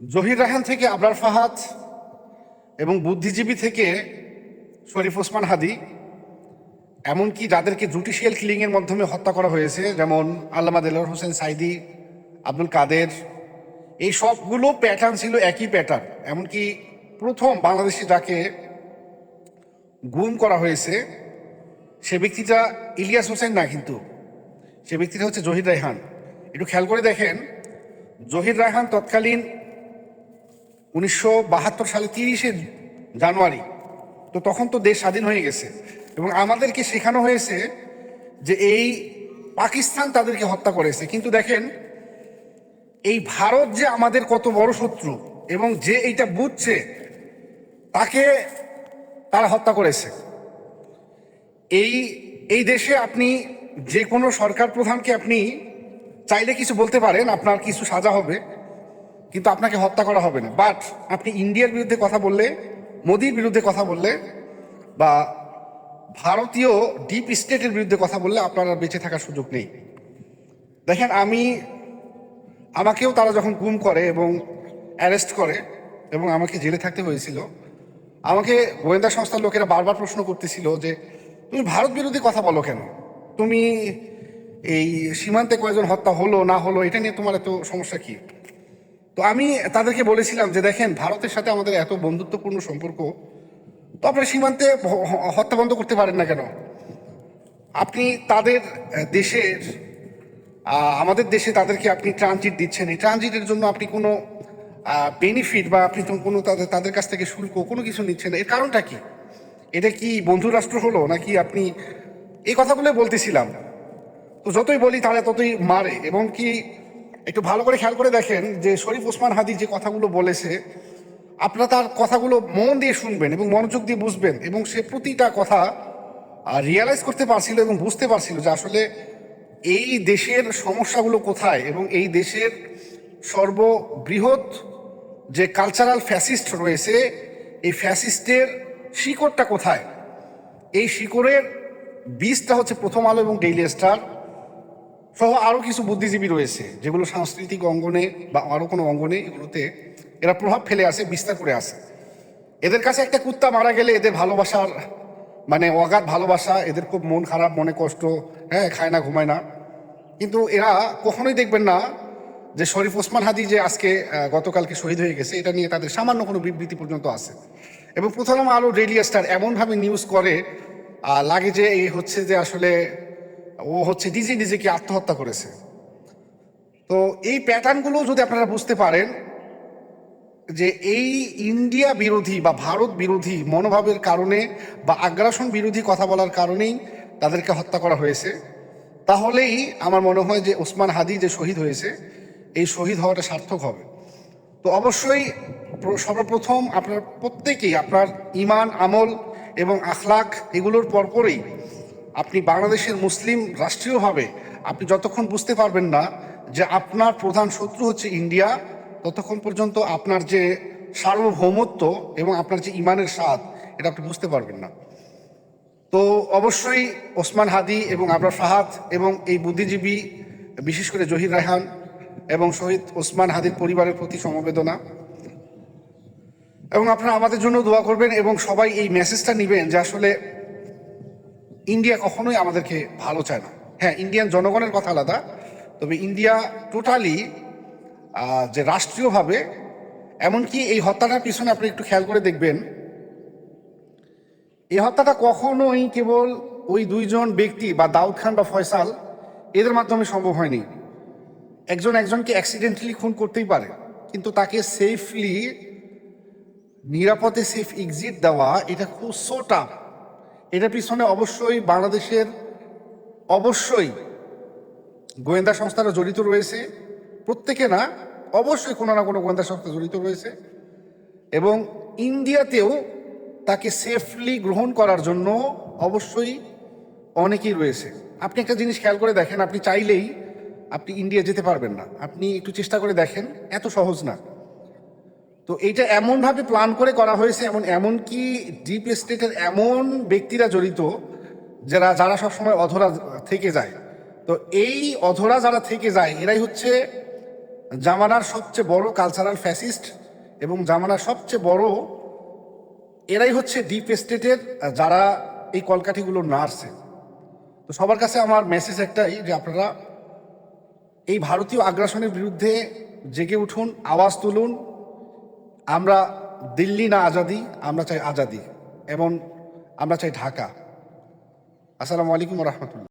জহির রাহান থেকে আবরার ফাহাদ এবং বুদ্ধিজীবী থেকে শরীফ ওসমান হাদি, এমনকি যাদেরকে জুডিশিয়াল কিলিংয়ের মাধ্যমে হত্যা করা হয়েছে, যেমন আল্লামা দেলোয়ার হোসেন সাইদি, আব্দুল কাদের, এই সবগুলো প্যাটার্ন ছিল একই প্যাটার্ন এমনকি প্রথম বাংলাদেশে যাকে গুম করা হয়েছে, সে ব্যক্তিটা ইলিয়াস হোসেন না কিন্তু, সে ব্যক্তিটা হচ্ছে জহির রায়হান। একটু খেয়াল করে দেখেন, জহির রায়হান তৎকালীন উনিশশো বাহাত্তর সালে তিরিশে জানুয়ারি, তো তখন তো দেশ স্বাধীন হয়ে গেছে। এবং আমাদেরকে শেখানো হয়েছে যে এই পাকিস্তান তাদেরকে হত্যা করেছে। কিন্তু দেখেন, এই ভারত যে আমাদের কত বড় শত্রু এবং যে এইটা বুঝছে, তাকে তারা হত্যা করেছে। এই এই দেশে আপনি যে কোনো সরকার প্রধানকে আপনি চাইলে কিছু বলতে পারেন, আপনার কিছু সাজা হবে। কিন্তু আপনাকে হত্যা করা হবে না। বাট আপনি ইন্ডিয়ার বিরুদ্ধে কথা বললে, মোদির বিরুদ্ধে কথা বললে, বা ভারতীয় ডিপ স্টেটের বিরুদ্ধে কথা বললে আপনার বেঁচে থাকার সুযোগ নেই। দেখেন, আমি, আমাকেও তারা যখন গুম করে এবং অ্যারেস্ট করে, এবং আমাকে জেলে থাকতে হয়েছিল, আমাকে গোয়েন্দা সংস্থার লোকেরা বারবার প্রশ্ন করতেছিল যে, তুমি ভারত বিরোধী কথা বলো কেন? তুমি এই সীমান্তে কয়েকজন হত্যা হলো, না হলো, এটা নিয়ে তোমার এত সমস্যা কি? তো আমি তাদেরকে বলেছিলাম যে দেখেন, ভারতের সাথে আমাদের এত বন্ধুত্বপূর্ণ সম্পর্ক, তো আপনারা সীমান্তে হত্যা বন্ধ করতে পারেন না কেন? আপনি তাদের দেশের আমাদের দেশে তাদেরকে আপনি ট্রানজিট দিচ্ছেন। এই ট্রানজিটের জন্য আপনি কোনো বেনিফিট বা আপনি কোনো তাদের তাদের কাছ থেকে শুল্ক, কোনো কিছু নিচ্ছেন এর কারণটা কি? এটা কি বন্ধু রাষ্ট্র হলো নাকি আপনি, এই কথাগুলো বলতেছিলাম। তো যতই বলি তারা ততই মারে, এবং কি একটু ভালো করে খেয়াল করে দেখেন যে শরীফ ওসমান হাদি যে কথাগুলো বলেছে, আপনারা তার কথাগুলো মন দিয়ে শুনবেন এবং মনোযোগ দিয়ে বুঝবেন এবং সে প্রতিটা কথা রিয়ালাইজ করতে পারছিল এবং বুঝতে পারছিল যে আসলে এই দেশের সমস্যাগুলো কোথায় এবং এই দেশের সর্ববৃহৎ যে কালচারাল ফ্যাসিস্ট রয়েছে, এই ফ্যাসিস্টের শিকড়টা কোথায়? এই শিকড়ের বীজটা হচ্ছে প্রথম আলো এবং ডেইলি স্টার সহ আরও কিছু বুদ্ধিজীবী রয়েছে, যেগুলো সাংস্কৃতিক অঙ্গনে বা আরও কোনো অঙ্গনে এগুলোতে এরা প্রভাব ফেলে আসে, বিস্তার করে আসে। এদের কাছে একটা কুত্তা মারা গেলে এদের ভালোবাসার মানে অগাধ ভালোবাসা, এদের খুব মন খারাপ, মনে কষ্ট হ্যাঁ খায় না, ঘুমায় না। কিন্তু এরা কখনোই দেখবেন না যে শরীফ ওসমান হাদি যে আজকে গতকালকে শহীদ হয়ে গেছে, এটা নিয়ে তাদের সামান্য কোনো বিবৃতি পর্যন্ত আছে। এবং প্রথম আলো ডেইলি স্টার এমনভাবে নিউজ করে লাগে যে এই হচ্ছে যে আসলে ও হচ্ছে নিজে নিজেকে আত্মহত্যা করেছে? তো এই প্যাটার্নগুলো যদি আপনারা বুঝতে পারেন, যে এই ইন্ডিয়া বিরোধী বা ভারত বিরোধী মনোভাবের কারণে বা আগ্রাসন বিরোধী কথা বলার কারণেই তাদেরকে হত্যা করা হয়েছে, তাহলেই আমার মনে হয় যে ওসমান হাদি যে শহীদ হয়েছে, এই শহীদ হওয়াটা সার্থক হবে। তো অবশ্যই সর্বপ্রথম আপনার প্রত্যেকেই আপনার ইমান, আমল এবং আখলাক এগুলোর পরপরই আপনি বাংলাদেশের মুসলিম রাষ্ট্রীয়ভাবে আপনি যতক্ষণ বুঝতে পারবেন না যে আপনার প্রধান শত্রু হচ্ছে ইন্ডিয়া, ততক্ষণ পর্যন্ত আপনার যে সার্বভৌমত্ব এবং আপনার যে ইমানের স্বাদ, এটা আপনি বুঝতে পারবেন না। তো অবশ্যই ওসমান হাদি এবং আবরার ফাহাদ এবং এই বুদ্ধিজীবী, বিশেষ করে জহির রায়হান এবং শহীদ ওসমান হাদির পরিবারের প্রতি সমবেদনা। এবং আপনারা আমাদের জন্য দোয়া করবেন এবং সবাই এই মেসেজটা নেবেন যে আসলে ইন্ডিয়া কখনোই আমাদেরকে ভালো চায় না। হ্যাঁ ইন্ডিয়ান জনগণের কথা আলাদা, তবে ইন্ডিয়া টোটালি যে রাষ্ট্রীয়ভাবে, এমনকি এই হত্যাটার পিছনে আপনি একটু খেয়াল করে দেখবেন, এই হত্যাটা কখনোই কেবল ওই দুইজন ব্যক্তি বা দাউদ খান বা ফয়সাল, এদের মাধ্যমে সম্ভব হয়নি। একজন একজনকে অ্যাক্সিডেন্টালি খুন করতেই পারে, কিন্তু তাকে সেফলি নিরাপদে সেফ এক্সিট দেওয়া, এটা খুব সো টাফ এটার পিছনে অবশ্যই বাংলাদেশের অবশ্যই গোয়েন্দা সংস্থারা জড়িত রয়েছে। প্রত্যেকে না, অবশ্যই কোনো না কোনো গোয়েন্দা সংস্থা জড়িত রয়েছে এবং ইন্ডিয়াতেও তাকে সেফলি গ্রহণ করার জন্য অবশ্যই অনেকেই রয়েছে। আপনি একটা জিনিস খেয়াল করে দেখেন, আপনি চাইলেই আপনি ইন্ডিয়া যেতে পারবেন না। আপনি একটু চেষ্টা করে দেখেন, এত সহজ না। তো এইটা এমনভাবে প্ল্যান করে করা হয়েছে এমন এমনকি ডিপ স্টেটের এমন ব্যক্তিরা জড়িত যারা যারা সবসময় অধরা থেকে যায়। তো এই অধরা যারা থেকে যায়, এরাই হচ্ছে জামানার সবচেয়ে বড় কালচারাল ফ্যাসিস্ট এবং জামানার সবচেয়ে বড়, এরাই হচ্ছে ডিপ স্টেটের যারা এই কলকাঠিগুলো নাড়ছে। তো সবার কাছে আমার মেসেজ একটাই যে আপনারা এই ভারতীয় আগ্রাসনের বিরুদ্ধে জেগে উঠুন, আওয়াজ তুলুন আমরা দিল্লি না আজাদি আমরা চাই আজাদি এবং আমরা চাই ঢাকা। আসসালামু আলাইকুম রহমতুল্লাহ।